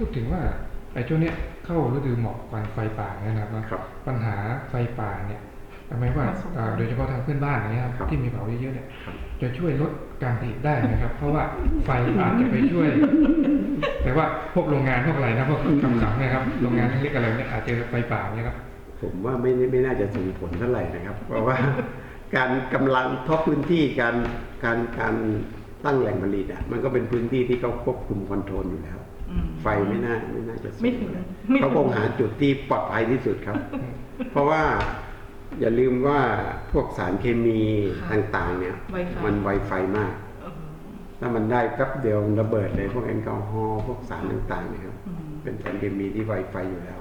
พูดถึงว่าไอ้ช่วงเนี้ยเข้าฤดูหมอกควันไฟป่าเนี่ยนะครับครับปัญหาไฟป่าเนี่ยทำไมว่ามาส่งผลอ่าโดยเฉพาะทางเพื่อนบ้านอย่างเงี้ยครับครับที่มีเผาเยอะๆเนี่ยครับจะช่วยลดการผลิตได้นะครับ เพราะว่าไฟอาจจะไปช่วย แต่ว่าพวกโรงงานพวกอะไรนะพวกคำสั่งเนี่ยครับโรงงานเล็กๆอะไรเนี่ยอาจจะไฟป่าเนี่ยครับผมว่าไม่ไม่น่าจะส่งผลเท่าไหร่นะครับ เพราะว่าการกำลังทบพื้นที่การการการตั้งแหล่งผลิตอะมันก็เป็นพื้นที่ที่เขาควบคุมคอนโทรลอยู่แล้วอืม ไฟไม่น่าไม่น่าจะส่งไม่ถึงเลยไม่ถึงเขาคงหาจุดที่ปลอดภัยที่สุดครับ เพราะว่าอย่าลืมว่าพวกสารเคมีค่ะต่างๆ เนี่ยไวไฟมันไวไฟมากเออถ้ามันได้แป๊บเดียวมันระเบิดเลยพวกแอลกอฮอล์พวกสารต่างๆเนี่ยครับอืมเป็นสารเคมีที่ไวไฟอยู่แล้ว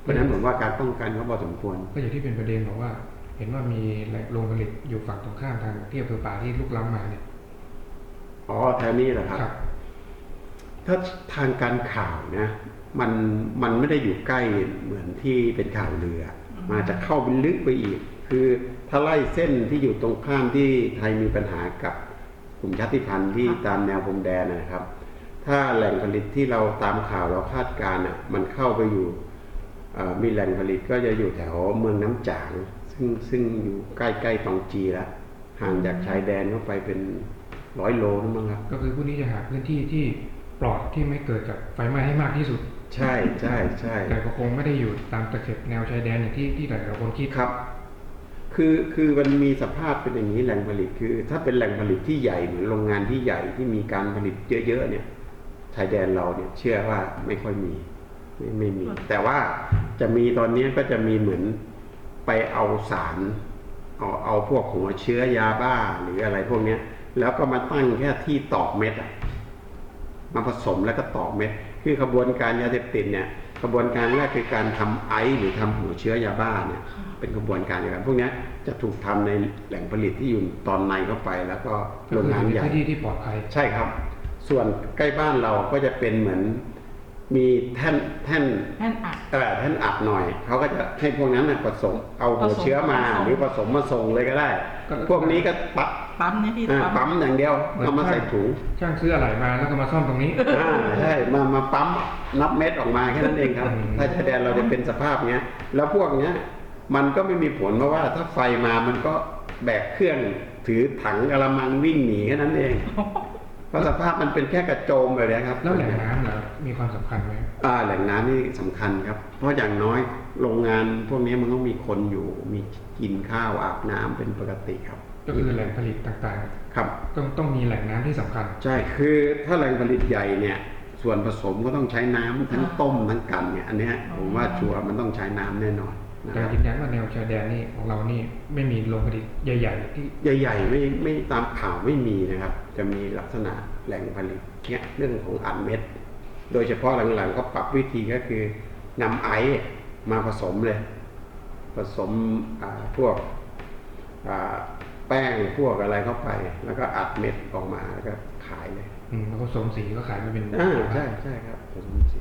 เพราะฉะนั้นผมว่าการป้องกันก็พอสมควร ก็อย่างที่เป็นประเด็นบอกว่า เห็นว่ามีแหล่งโรงผลิตอยู่ฝั่งตรงข้ามทางที่อำเภอป่าที่ลุกล้ำมาเนี่ยอ๋อแถวนี้แหละครับครับ ถ้าทางการข่าวนะมันมันไม่ได้อยู่ใกล้เหมือนที่เป็นข่าวเรืออมาจะเข้าไปลึกไปอีก คือถ้าไล่เส้นที่อยู่ตรงข้ามที่ไทยมีปัญหากับกลุ่มชาติพันธุ์ที่ตามแนวพรมแดนนะครับ ถ้าแหล่งผลิตที่เราตามข่าวเราคาดการณ์อะมันเข้าไปอยู่เอ่อมีแหล่งผลิตก็จะอยู่แถวเมืองน้ำจาง ซึ่งซึ่งอยู่ใกล้ๆตองจีแล้วห่างจากชายแดนเข้าไปเป็นร้อยโลนั่นมั้งครับ ก็คือผู้นี้จะหาพื้นที่ที่ ปลอดที่ไม่เกิดจากไฟไหม้ให้มากที่สุด ใช่ใช่ใช่แต่ก็คงไม่ได้อยู่ตามตะเข็บแนวชายแดนอย่างที่ที่หลายๆคนคิดครับ คือคือมันมีสภาพเป็นอย่างนี้แหล่งผลิตคือ ถ้าเป็นแหล่งผลิตที่ใหญ่เหมือนโรงงานที่ใหญ่ที่มีการผลิตเยอะๆเนี่ยชายแดนเราเนี่ยเชื่อว่าไม่ค่อยมีไม่ไม่มี แต่ว่าจะมีตอนนี้ก็จะมีเหมือนไปเอาสารเอาเอาพวกหัวเชื้อยาบ้าหรืออะไรพวกเนี้ย แล้วก็มาตั้งแค่ที่ตอกเม็ดอะ มาผสมแล้วก็ตอกเม็ดคือขบวนการยาเสพติดเนี่ยขบวนการแรกคือการทำไอซ์หรือทำหัวเชื้อยาบ้าเนี่ยเป็นกระบวนการเดียวกันพวกเนี้ยจะถูกทำในแหล่งผลิตที่อยู่ตอนในเข้าไป แล้วก็ก็โรงคืองานเป็นใหญ่ที่ที่ปลอดภัยใช่ครับ ส่วนใกล้บ้านเราก็จะเป็นเหมือนมีแท่นแท่นนั่นอัดเออแท่นอัดหน่อยเขาก็จะให้พวกนั้นนะผสมเอาหัวเชื้อมาผสมหรือผสมมาส่งเลยก็ได้ก็พวกนี้ก็ปั๊บ ปั๊มเนี่ยพี่อ่าปั๊ปั๊มมอย่างเดียวเอามาใส่ถุงช่างซื้ออะไรมาแล้วก็มาซ่อมตรงนี้ อ่าใช่มามาปั๊มนับเม็ดออกมาแค่นั้นเองครับอืมถ้าชายแดนเราจะเป็นสภาพเนี้ย แล้วพวกเนี้ย มันก็ไม่มีผลเพราะว่าถ้าไฟมามันก็แบกเครื่องถือถังกระมังวิ่งหนีแค่นั้นเอง เพราะสภาพมันเป็นแค่กระโจมแบบนี้ครับแล้วแหล่งน้ำเหรอมีความสำคัญไหมอ่าแหล่งน้ำนี่สำคัญครับ เพราะอย่างน้อยโรงงานพวกนี้มันต้องมีคนอยู่ มีกินข้าวอาบน้ำเป็นปกติครับ ก็คือแหล่งผลิตต่างครับๆต้องต้องมีแหล่งน้ำที่สำคัญ ใช่คือถ้าแหล่งผลิตใหญ่เนี่ย ส่วนผสมก็ต้องใช้น้ำทั้งต้มทั้งกันเนี่ยอันเนี้ยผมว่าชัวร์มันต้องใช้น้ำแน่นอนนะคแต่รับยืนยันว่าแนวชายแดนนี่ของเรานี่ไม่มีโรงผลิตใหญ่ ๆ ที่ใหญ่ๆไม่ไม่ตามข่าวไม่มีนะครับ จะมีลักษณะแหล่งผลิตเนี่ยเรื่องของอัดเม็ด โดยเฉพาะหลังๆก็ปรับวิธีก็คือนำไอซ์มาผสมเลย ผสมอ่าพวกอ่า แป้งพวกอะไรเข้าไป แล้วก็อัดเม็ดออกมาแล้วก็ขายเลย อืมแล้วก็สวมสีก็ขายมาเป็นอ่าใช่ใช่ครับผสมสี